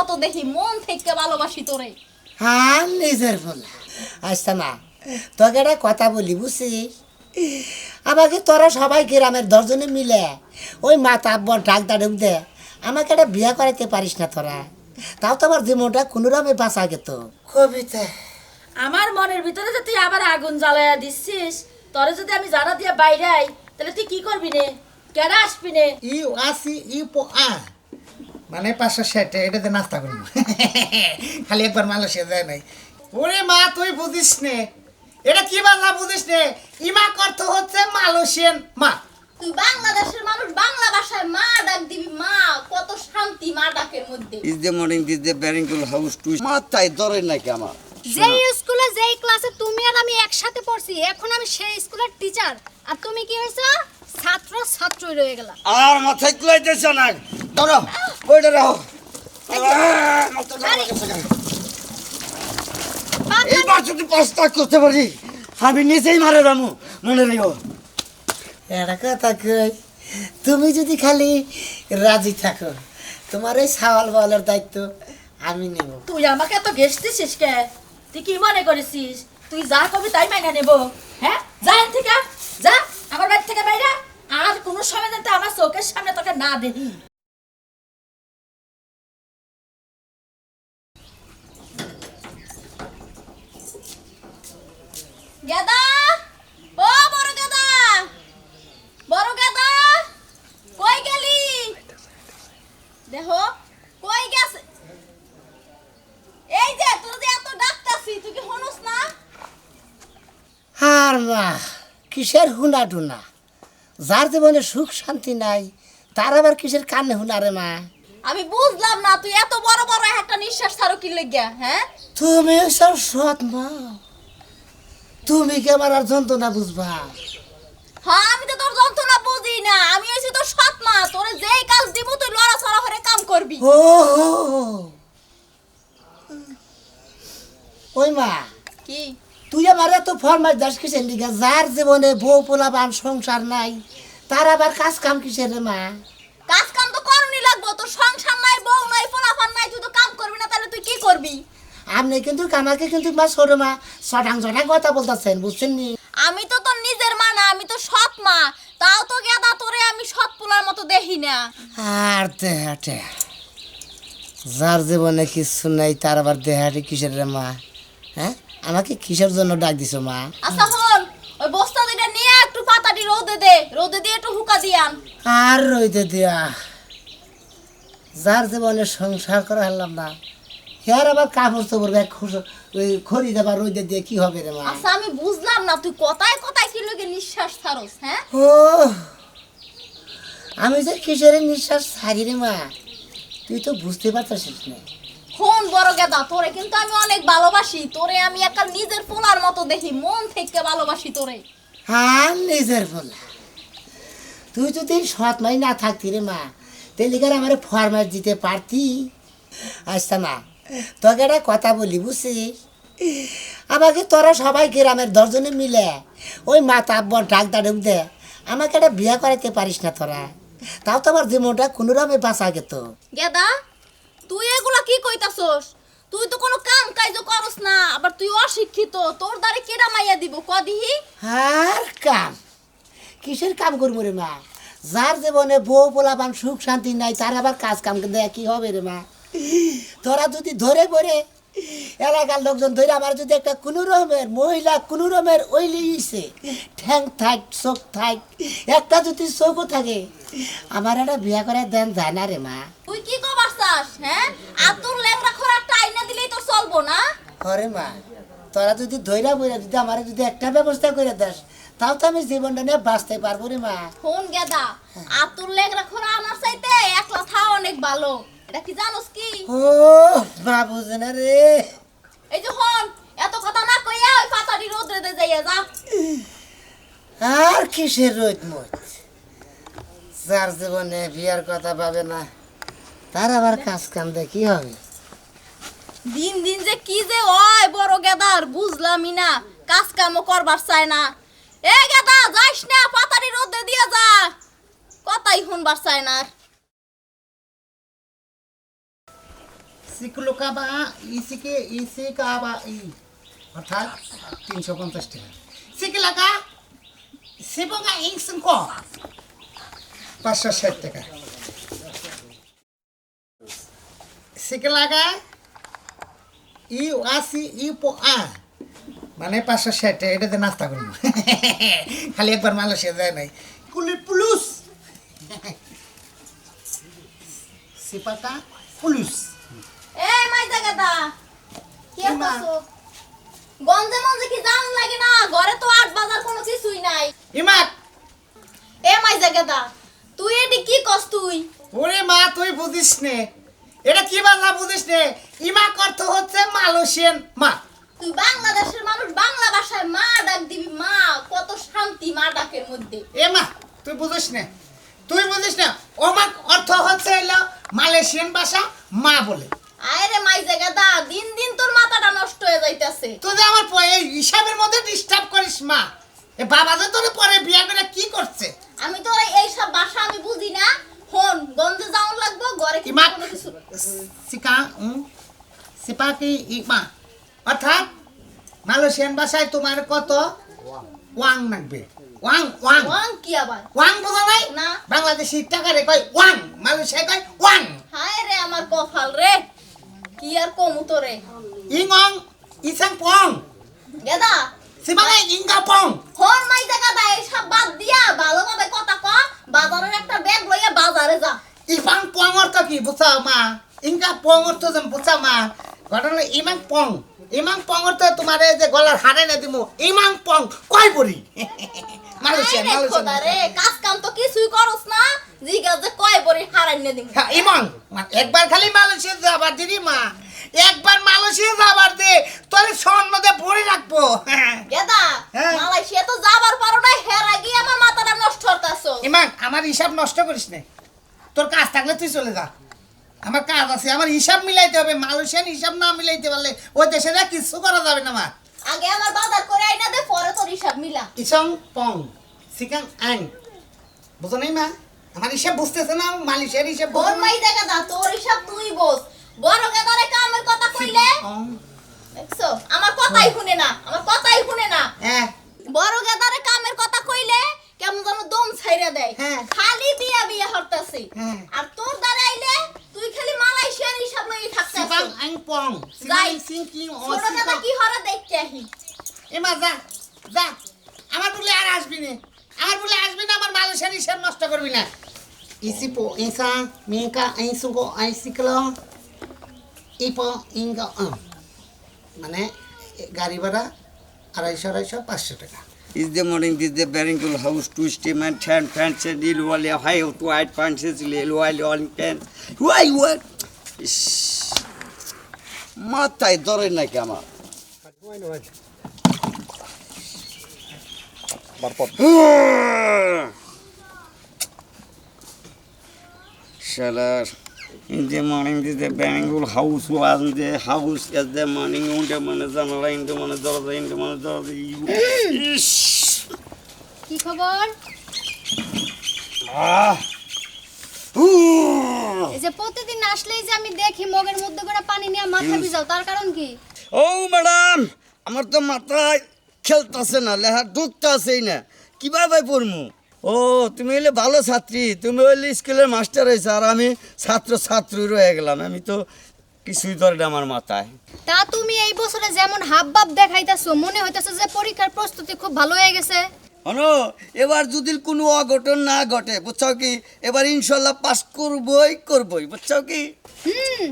মতো দেখি মন থেকে ভালোবাসি তোরে। হ্যাঁ নিজের বলা আচ্ছা না তোকে একটা কথা বলি বুঝছিস? আমাকে তোরা সবাই গ্রামের দশজনে মিলে ওই মাতা আব্বর ডাক দাঁড়ুক দে আমাকে একটা বিয়ে করাইতে পারিস না তোরা। তাও তো আমার জীবনটা কোনোরমে বাঁচা গেত। কবিতা। আমার মনের ভিতরে যে তুই আবার আগুন জ্বালাইয়া দিচ্ছিস তোরে যদি আমি জানা দিয়ে বাইরে আই তাহলে তুই কি করবি নে? কেন আসবি নে? ই আসি ই পো আ মানে পাঁচশো ষাট এটাতে নাস্তা করব। খালি একবার মালয়েশিয়া যায় নাই। ওরে মা তুই বুঝিস নে। এটা কি বাংলা বুঝিস নে? ইমা অর্থ হচ্ছে মালয়েশিয়ান মা। তুই বাংলাদেশের মানুষ বাংলা ভাষায় মা ডাক দিবি মা। কত শান্তি মা ডাকের মধ্যে। Is the morning this the Barrington house to মাথায় ধরে নাকি আমার? যেই স্কুলে যেই ক্লাসে তুমি আর আমি একসাথে পড়ছি এখন আমি সেই স্কুলের টিচার আর তুমি কি হয়েছো? ছাত্র ছাত্রই রয়ে গেলা আর মাথায় কুলাইতেছে না। ধরো বইটা রাখো। এইবার যদি পাঁচটা করতে পারি আমি নিজেই মারে রামু মনে রেখো। একটা কথা কই তুমি যদি খালি রাজি থাকো তোমার এই সাওয়াল বলার দায়িত্ব আমি নেব। তুই আমাকে এত গেস্ট দিছিস কে? তুই কি মনে করেছিস? তুই যা কবি তাই মাইনা নেব হ্যাঁ? যা থেকে যা। আমার বাড়ি থেকে বাইরা, আর কোনো সময় যাতে আমার চোখের সামনে তোকে না দেখি। গেদা! ও বড় গেদা কই গেলি দেখো কই গেছে এই যে তোর যে এত ডাকতাছি তুই কি শুনুস না আর মা কিসের হুনা টুনা যার জীবনে সুখ শান্তি নাই তার আবার কিসের কানে হুনা রে মা? আমি বুঝলাম না তুই এত বড় বড় একটা নিঃশ্বাস ছাড়ো কি লেগিয়া হ্যাঁ? তুমি সব সৎ মা। তুমি কি আমার আর যন্ত্রণা বুঝবা? হ্যাঁ আমি তো তোর যন্ত্রণা বুঝি না আমি হইছি তোর সৎ মা তোরে যেই কাজ দিব তুই লড়াচড়া করে কাম করবি। ও হো, হো। ওই মা কি তুই এত দাস কিসের লিগা? যার জীবনে বউ পোলাবান সংসার নাই তার আবার কাজ কাম কিসের মা? কাজ কাম তো করনি লাগবো তোর সংসার নাই বউ নাই ফলাফান নাই তুই তো কাম করবি না তাহলে তুই কি করবি? আপনি কিন্তু আমাকে কিন্তু মা ছোট মা সটাং সটাং কথা বলতেছেন বুঝছেন নি? আমি তো তোর নিজের মা না আমি তো সৎ মা তাও তো গেদা তোরে আমি সৎ পোলার মতো দেখি না। আর দেহাটে যার জীবনে কিছু নাই তার আবার দেহাটে কিসের রে মা? হ্যাঁ? আমাকে কিসের জন্য ডাক দিছো মা? আচ্ছা হন ওই বস্তা দুইটা নিয়ে একটু পাতাটি রোদে দে রোদে দিয়ে একটু হুকা দিয়ান আর রইতে দিয়া। যার জীবনে সংসার করা হলাম না হেয়ার আবার কাপড় চোপড় ব্যাগ ওই খড়ি দেবার রইতে দিয়ে কি হবে রে মা? আচ্ছা আমি বুঝলাম না তুই কথায় কথায় কি লোকে নিঃশ্বাস ছাড়স হ্যাঁ? ও আমি যে কিসের নিঃশ্বাস ছাড়ি রে মা তুই তো বুঝতে পারছিস না। হন বড় গেদা? তোরে কিন্তু আমি অনেক ভালোবাসি। তোরে আমি একাল নিজের পোলার মতো দেখি। মন থেকে ভালোবাসি তোরে। হ্যাঁ নিজের বলা তুই যদি সৎ মাই না থাকতি রে মা তেলিকার আমার ফরমাইশ দিতে পারতি? আচ্ছা না তোকে একটা কথা বলি বুঝছিস আমাকে তোরা সবাই গ্রামের দশজনে মিলে ওই মাতা আব্বর ডাক দাঁড়ুক দে আমাকে একটা বিয়ে করাতে পারিস না তোরা। তাও তো আমার জীবনটা কোনোরমে বাঁচা গেত গেদা তুই এগুলা কি কইতাছস? তুই তো কোনো কাম কাজ করস না, আবার তুই অশিক্ষিত, তোর দ্বারে কেডা মাইয়া দিব? কদিহি আর কাম। কিসের কাম করব রে মা? যার জীবনে বউ পোলাপান সুখ শান্তি নাই, তার আবার কাজ কাম দেয়া কি হবে রে মা। তোরা যদি ধরে পড়ে এলাকার লোকজন ধরে আমার যদি একটা কোনো রকমের মহিলা কোনো রকমের ওইলি ইসে ঠ্যাং থাক চোখ থাক একটা যদি চোখও থাকে আমার একটা বিয়া করে দেন যায় না রে মা। তুই কি কবার চাস হ্যাঁ? আর তোর লেংরা খোরা টাইনা দিলেই তো চলবো না? হরে মা তোরা যদি ধৈরা বইরা যদি আমার যদি একটা ব্যবস্থা করে দেস তাও তো আমি জীবনটা নিয়ে বাঁচতে পারব রে মা। ফোন গেদা আর তোর লেংরা খোরা আমার চাইতে একলা থা অনেক ভালো। এটা কি জানোস কি? ও মা বুঝে না রে। এই যে হন এত কথা না কইয়া ওই পাতাটি রোদ্রে দে যাইয়া যা। আর কিসের রোদ মত যার জীবনে বিয়ার কথা পাবে না তার আবার কাজ কাম দিয়ে কি হবে? দিন দিন যে কি যে হয় বড় গেদার বুঝলামই না। কাজ কামও করবার চায় না। এ গেদা যাইস না পাতারি রোদে দিয়ে যা। কথাই শুনবার চায় না। আর। ইসিকুলোকা বা ইসিকে ইসিকা বা ই, অর্থাৎ তিনশো পঞ্চাশ টাকা। সিকিলাকা, সিবঙ্গা ইংসুন ক পাঁচশো ষাট টাকা। সিকিলাকা, ই আসি ই পো আ মানে পাঁচশো ষাট টাকা, এটাতে নাস্তা করব। খালি একবার মালয়েশিয়া যায় নাই। কুলি পুলুস। সিপাকা পুলুস। এ মাইজা গেদা কি কি করছ গঞ্জে মঞ্জে কি জান লাগে না? ঘরে তো আট বাজার কোনো কিছুই নাই। ইমাক এ মাইজা গেদা তুই এটি কি কস তুই? ওরে মা তুই বুঝিস নে। এটা কি বাংলা বুঝিস নে? ইমাক অর্থ হচ্ছে মালয়েশিয়ান মা। তুই বাংলাদেশের মানুষ বাংলা ভাষায় মা ডাক দিবি মা। কত শান্তি মা ডাকের মধ্যে। এ মা তুই বুঝিস না? তুই বুঝিস না? ওমাক অর্থ হচ্ছে এলো মালয়েশিয়ান ভাষা মা বলে। আরে মাইজা গেদা দিন দিন তোর মাথাটা নষ্ট হয়ে যাইতেছে। তুই যে আমার হিসাবের মধ্যে ডিস্টার্ব করিস মা। এ বাবা যে তোর পরে বিয়া করে কি করছে? আমি তো এই সব ভাষা আমি বুঝি না। হন গঞ্জে যাওয়ার লাগবো ঘরে কি কিছু সিকা সিপাকি ইমা? অর্থাৎ মালয়েশিয়ান ভাষায় তোমার কত? ওয়াং লাগবে। Wang Wang. ওয়াং কি আবার? ওয়াং বোঝা নাই না। বাংলাদেশি টাকা রে কয় ওয়াং মালয়েশিয়া কয় ওয়াং। হায় রে আমার কপাল রে। কি আর কমু তোরে? ইংং ইসাং পং গেদা। সিমাঙ্গাই ইঙ্গা পং হন মাইজা গেদা এই সব বাদ দিয়া ভালোভাবে কথা ক বাজারের একটা ব্যাগ লইয়া বাজারে যা। ইফাং পং অর্থ কি বুঝা মা? ইঙ্গা পং অর্থ যেন বুঝা মা? ঘটনা ইমাং পং ইমাং পং অর্থ তোমার যে গলার হারে না দিমু ইমাং পং কয় পড়ি রে কাজ কাম তো কিছুই করস না। জিগা যে কয় বড়ি হারাইনে দিম হ্যাঁ একবার খালি মালয়েশিয়া যাবার মা। একবার মালয়েশিয়া যাবার দে তোর স্বর্ণ দিয়ে ভরে রাখব। গেদা হ্যাঁ। মালয়েশিয়া তো যাবার পারো না হেরা গিয়ে আমার মাথাটা নষ্ট হতাছো ইমাং আমার হিসাব নষ্ট করিস না। তোর কাজ থাকলে তুই চলে যা। আমার কাজ আছে আমার হিসাব মিলাইতে হবে। মালয়েশিয়ান হিসাব না মিলাইতে পারলে ওই দেশে না কিছু করা যাবে না মা। আগে আমার বাজার করে আইনা দে পরে তোর হিসাব মিলা। ইসং পং সিকাং আং। বুঝো নাই মা? আমার হিসাব বুঝতেছে না মালয়েশিয়ার হিসাব না? মাই দেখা দা তোর হিসাব তুই বোঝ। বড় গেদারে কামের কথা কইলে দেখছ? আমার কথাই শুনে না আমার কথাই শুনে না। হ্যাঁ বড় গেদারে কামের কথা কইলে কেমন যেন দম ছাইরা দেয়। হ্যাঁ। খালি বিয়া বিয়া হরতাছে। হ্যাঁ। আর তোর দ্বারা আইলে তুই খালি লই সিকাং আং পং যাই। সিকাং সিং কিং ও ছোট গেদা কি হরে দেখতে আহি এমা যা যা আমার বলে আর আসবি না আমার বলে আসবি না আমার মালয়েশিয়ার হিসাব নষ্ট করবি না ইসি পো ইসা মেকা আইসুগো আইসিকলো ইপো ইঙ্গা। মানে গাড়ি ভাড়া আড়াইশো আড়াইশো পাঁচশো টাকা Is the morning this the Barrington house to steam and tan pants and ill wally high to white pants is little wally on can. Why what? মাথায় ধরে নাকি আমার morning, on the man is on the line, the man is on the line, the man is on the Ish! কি খবর Ah! এই যে প্রতিদিন আসলেই যে আমি দেখি মগের মধ্যে করে পানি নিয়ে মাথা ভিজাও তার কারণ কি? ও ম্যাডাম আমার তো মাথায় খেলতেছে না লেহার ঢুকতেছেই না। কীভাবে পড়মু? ও তুমি হলে ভালো ছাত্রী তুমি হলে স্কুলের মাস্টার হয়েছে আর আমি ছাত্র ছাত্রী রয়ে গেলাম আমি তো কিছুই ধরে না আমার মাথায়। তা তুমি এই বছরে যেমন হাব ভাব দেখাইতাছো মনে হইতাছে যে পরীক্ষার প্রস্তুতি খুব ভালো হয়ে গেছে। হনো এবার যদি কোনো অঘটন না ঘটে বুঝছ কি? এবার ইনশাল্লাহ পাস করবই করবই বুঝছ কি? হুম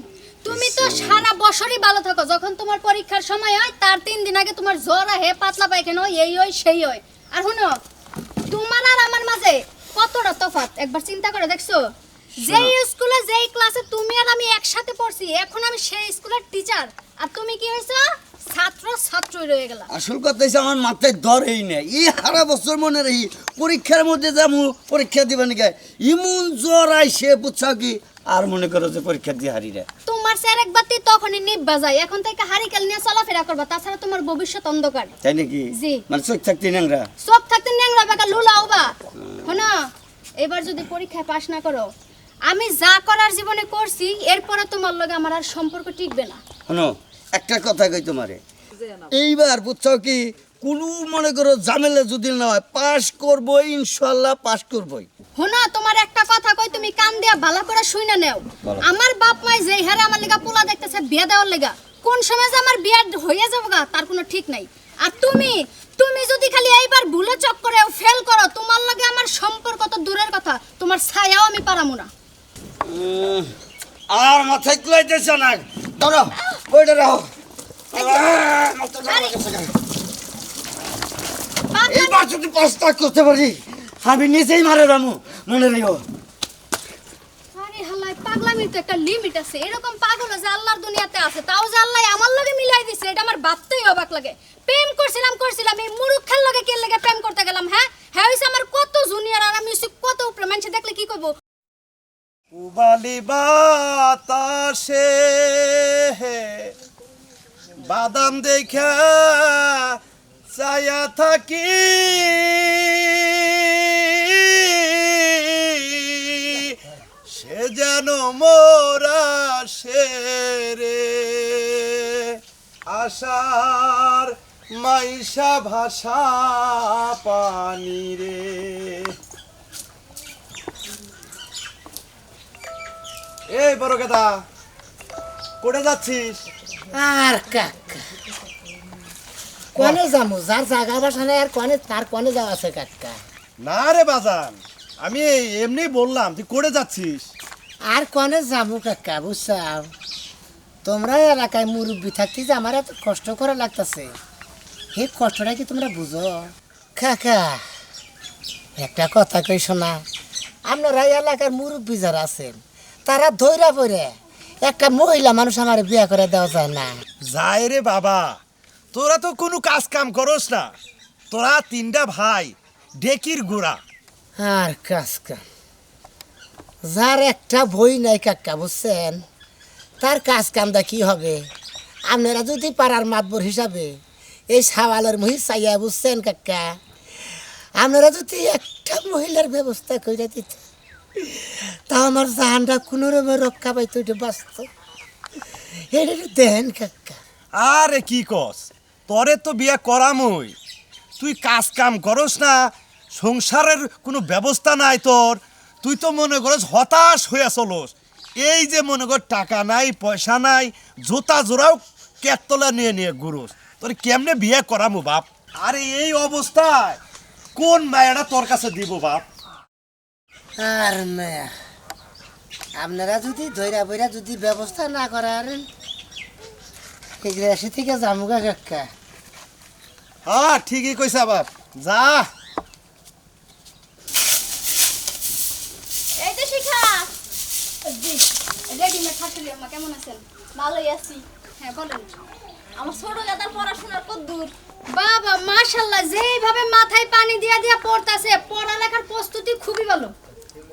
তুমি তো সারা বছরই ভালো থাকো। যখন তোমার পরীক্ষার সময় হয় তার তিন দিন আগে তোমার জ্বর আহে পাতলা পায়খানা হয় এই হয় সেই হয়। আর শুনো তোমার আর আমার মাঝে কতটা তফাৎ? একবার চিন্তা করে দেখছ? যেই স্কুলে যেই ক্লাসে তুমি আর আমি একসাথে পড়ছি এখন আমি সেই স্কুলের টিচার আর তুমি কি হয়েছো? ছাত্র ছাত্রই রয়ে গেলা আসল কথা হচ্ছে আমার মাথায় ধরেই নেই। এই সারা বছর মনে রাখি পরীক্ষার মধ্যে যাব পরীক্ষা দিবা নাকি ইমন জ্বর আইসে বুঝছ কি? আর মনে করো যে পরীক্ষা দিয়ে হারি রে তোমার স্যার একবার তখনই নিব্বা যায় এখন থেকে হারিকেল নিয়ে চলাফেরা করবা তাছাড়া তোমার ভবিষ্যৎ অন্ধকার। তাই নাকি? জি। মানে চোখ থাকতে নেংরা সব থাকতে ন্যাংরা বেকা লুলাও বা এবার যদি পরীক্ষায় পাশ না করো আমি যা করার জীবনে করছি এরপরে তোমার লগে আমার আর সম্পর্ক টিকবে না। শোনো একটা কথা কই তোমারে? এইবার বুঝছ কি কোনো মনে করো ঝামেলা যদি না হয় পাস করব ইনশাল্লাহ পাস করবোই। হোনা তোমার একটা কথা কই তুমি কান দিয়া ভালো করে শুইনা নেও। আমার বাপ মাই যেই হারে আমার লেগা পোলা দেখতেছে বিয়ে দেওয়ার লেগা কোন সময় যে আমার বিয়ে হয়ে যাব গা তার কোনো ঠিক নাই। আর তুমি তুমি যদি খালি এইবার ভুলে চক্করে ফেল করো তোমার লগে আমার সম্পর্ক তো দূরের কথা তোমার ছায়াও আমি পারামু না। উম, আর মাথায় কুলাইতেছে না। ধরো। ওইটা রাখো। এইবার যদি করতে পারি আমি নিজেই মারে রামু মনে রেখো। পাগলামির তো একটা লিমিট আছে। এরকম পাগল যে আল্লাহর দুনিয়াতে আছে তাও যে আল্লাহ আমার লগে মিলাই দিছে এটা আমার ভাবতেই অবাক লাগে। প্রেম করছিলাম করছিলাম এই মুরুক্ষের লগে কে লগে প্রেম করতে গেলাম হ্যাঁ? হ্যাঁ হইছে আমার কত জুনিয়র আর আমি কত উপরে। মানুষ দেখলে কি করব উবালি বাতাসে। বাদাম দেখা চায়া থাকি। সে যেন মোরা সে রে। আশার মাইশা ভাষা পানি রে। এই বড় গেদা কোটে যাচ্ছিস? আর কাকা কনে যামু যার জায়গা বাসা নাই আর কনে তার কনে যাওয়া আছে কাকা? না রে বাজান আমি এমনি বললাম তুই কোটে যাচ্ছিস? আর কনে যামু কাকা বুঝছাও? তোমরা এলাকায় মুরব্বী থাকতে যে আমার এত কষ্ট করা লাগতেছে। এই কষ্টটা কি তোমরা বুঝো? কাকা একটা কথা কই শোনা আপনারা এলাকার মুরব্বী যারা আছেন তারা ধৈরা পড়ে। একটা মহিলা মানুষ আমার বিয়ে করে দেওয়া যায় না। যাই রে বাবা। তোরা তো কোনো কাজ কাম করস না। তোরা তিনটা ভাই ডেকির গোড়া। আর কাজ কাম। যার একটা বই নাই কাকা বুঝছেন? তার কাজ কামটা কি হবে? আপনারা যদি পাড়ার মাতবর হিসাবে এই সাওয়ালের মহিষ চাইয়া বুঝছেন কাকা? আপনারা যদি একটা মহিলার ব্যবস্থা করে দিতে তা আমার জাহানটা কোনো রকমে রক্ষা পাইতো বাঁচত। এটা দেন কাকা আরে কি কস? তোরে তো বিয়া করামই। তুই কাজ কাম করস না, সংসারের কোনো ব্যবস্থা নাই তোর। তুই তো মনে করস হতাশ হয়ে চলস। এই যে মনে কর টাকা নাই, পয়সা নাই, জুতা জোড়াও কেতলা নিয়ে নিয়ে ঘুরোস। তোর কেমনে বিয়ে করামু বাপ? আরে এই অবস্থায় কোন মায়েরা তোর কাছে দিব বাপ? আর মেয়া আপনারা যদি ধৈরা বইরা যদি ব্যবস্থা না করার এগুলো থেকে জামুগা কাকা। হ্যাঁ ঠিকই কইছে আবার। যা। এই যে শিখা। রেডিমেড শাশুড়ি আম্মা কেমন আছেন? ভালোই আছি। হ্যাঁ বলেন। আমার ছোট গাদার পড়াশোনার কত দূর? বাবা মাশাল্লাহ যেইভাবে মাথায় পানি দিয়া দিয়া পড়তাছে পড়ালেখার প্রস্তুতি খুবই ভালো।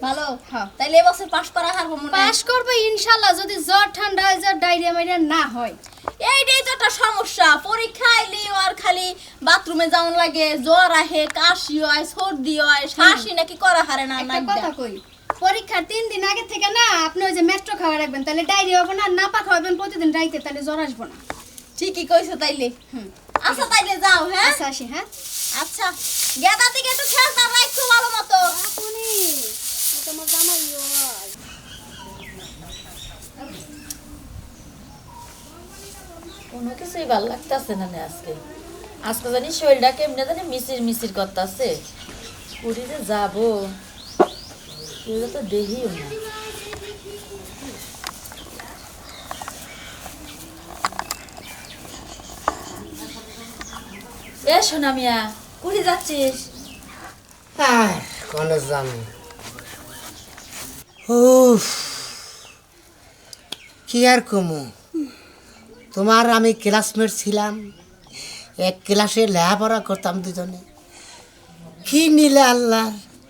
ভালো হ্যাঁ। তাইলে এবছর করা হারবো মনে। পাস করবে ইনশাল্লাহ যদি জ্বর ঠান্ডা হয়ে ডায়রিয়া মাইরিয়া না হয়। এইটাই তো একটা সমস্যা। পরীক্ষা আইলি আর খালি বাথরুমে যাওন লাগে জ্বর আহে কাশি হয় সর্দি হয় নাকি করা হারে না একটা কথা কই পরীক্ষার তিন দিন আগে থেকে না আপনি ওই যে মেট্রো খাওয়া রাখবেন তাহলে ডায়রিয়া হবে না নাপা খাওয়াবেন প্রতিদিন রাইতে তাহলে জ্বর আসব না। ঠিকই কইছো তাইলে। হুম। আচ্ছা তাইলে যাও হ্যাঁ? আচ্ছা আসি হ্যাঁ। আচ্ছা। গেদা দিকে একটু খেয়াল রাখছো ভালো মতো। তোমার জামাই কোনো কিছুই ভালো লাগতেছে না আজকে। আজকে জানি শরীরটা কেমনে জানি মিচির মিচির করতেছে। পুরী যে যাব। কেউ তো দেখিও না। এ সোনা মিয়া কুড়ি যাচ্ছিস? আর কনে উফ। কি আর কমু? তোমার আমি ক্লাসমেট ছিলাম, এক ক্লাসে লেখাপড়া করতাম দুজনে। কি নিলে আল্লাহ,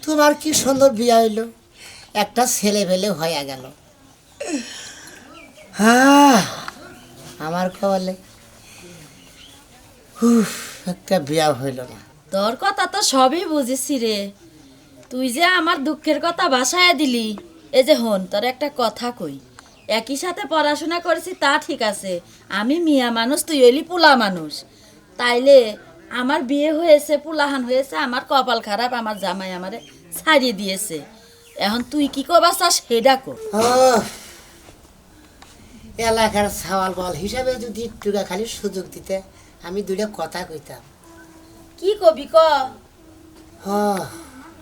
তোমার কি সুন্দর বিয়ে হইল? একটা ছেলে পেলে হয়ে গেল আমার কবলে একটা বিয়া হইল না। তোর কথা তো সবই বুঝেছি রে। তুই যে আমার দুঃখের কথা বাসায় দিলি এই যে হন তোর একটা কথা কই। একই সাথে পড়াশোনা করেছি তা ঠিক আছে। আমি মিয়া মানুষ তুই হইলি পোলা মানুষ। তাইলে আমার বিয়ে হয়েছে পোলাহান হয়েছে আমার কপাল খারাপ আমার জামাই আমারে ছাড়িয়ে দিয়েছে। এখন তুই কি কবা চাস সেটা কো। এলাকার সাওয়াল বল হিসাবে যদি একটুকা খালি সুযোগ দিতে আমি দুইটা কথা কইতাম। কি কবি ক? হ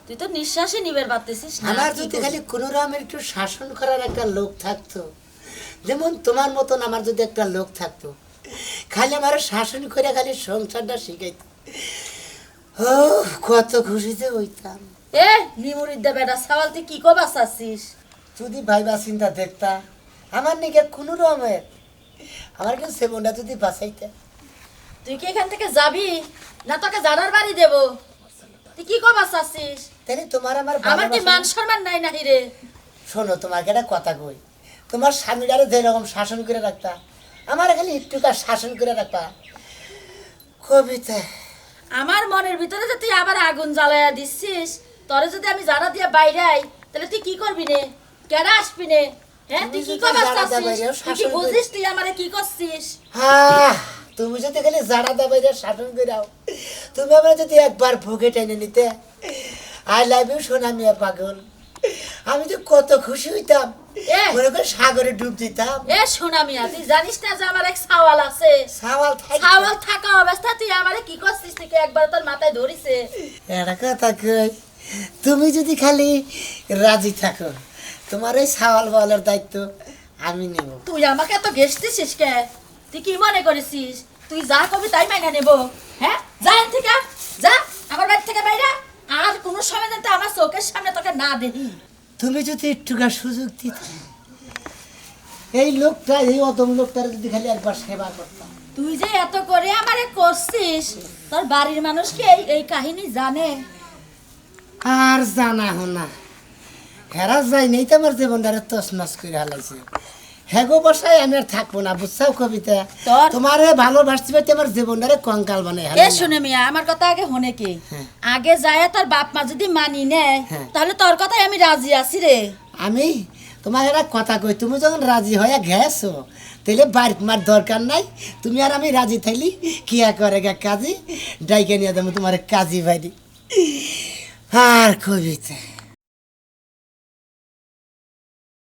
তুই তো নিঃশ্বাসে নিবের পারতেছিস না আমার যদি খালি কোনো রকমের একটু শাসন করার একটা লোক থাকতো যেমন তোমার মতন আমার যদি একটা লোক থাকতো খালি আমার শাসন করে খালি সংসারটা শিখাইত। ও কত খুশিতে হইতাম। এ নিমুরির দে বেটা সওয়াল তুই কি কবা চাচ্ছিস? যদি ভাইবা চিন্তা দেখতা আমার নিকে কোনো রকমের আমার কিন্তু সেমনটা যদি বাঁচাইতে। তুই কি এখান থেকে যাবি? না তোকে জানার বাড়ি দেব? তুই কি কবা চাচ্ছিস তাহলে তোমার আমার আমার কি মান সম্মান নাই নাহি রে? শোনো তোমাকে একটা কথা কই। তোমার স্বামীটারে শাসন করে রাখতা আমার খালি একটুকা শাসন করে রাখবা কবিতা। আমার মনের ভিতরে যে তুই আবার আগুন জ্বালায়া দিচ্ছিস তোরে যদি আমি জানা দিয়া বাইরে আই তাহলে তুই কি করবি নে? কেন আসবি নে? হ্যাঁ তুই কি করবার চাচ্ছিস তুই কি বুঝিস তুই আমারে কি করছিস? হ্যাঁ তুমি যদি খালি জানা দাবাইরে শাসন করে দাও তুমি আমার যদি একবার ভোগে টেনে নিতে আই লাভ ইউ সোনা মিয়া পাগল। আমি তো কত খুশি হইতাম মনে করে সাগরে ডুব দিতাম। এ সোনা মিয়া তুই জানিস না যে আমার এক সাওয়াল আছে? সাওয়াল সাওয়াল থাকা অবস্থা তুই আমারে কি করছিস? তুই কি একবার তোর মাথায় ধরিছে? একটা কথা কই তুমি যদি খালি রাজি থাকো তোমার ওই সাওয়াল বলার দায়িত্ব আমি নেব। তুই আমাকে এত ঘেসতেছিস কে? তুই কি মনে করেছিস? তুই যা কবি তাই মাইনা নেব। হ্যাঁ? যা এখান থেকে যা। আমার বাড়ি থেকে বাইরে। আর কোনো সময় যাতে আমার চোখের সামনে তোকে না দেখি। তুমি যদি একটুখার সুযোগ দিতে এই লোকটা এই অদম লোকটার যদি খালি একবার সেবা করতাম। তুই যে এত করে আমারে করছিস তোর বাড়ির মানুষ কি এই এই কাহিনী জানে? আর জানা হোনা। হেরা যাই নেই তো আমার জীবনটারে তছনছ করে হালাইছে। হেগো বসাই আমি আর থাকব না বুঝছাও কবিতা? তোমার ভালোবাসতে পারতে আমার জীবনটারে কঙ্কাল বানাই এ শুনে মিয়া আমার কথা আগে হনে কি? হ্যাঁ। আগে যায় তোর বাপ মা যদি মানি নেয় হ্যাঁ। তাহলে তোর কথাই আমি রাজি আছি রে। আমি? তোমার একটা কথা কই তুমি যখন রাজি হয়ে গেছো তাহলে বাড়ি মার দরকার নাই। তুমি আর আমি রাজি থাইলি কিয়া করে গা কাজী? ডাইকে নিয়ে দেবো তোমার কাজী বাড়ি। আর কবিতা।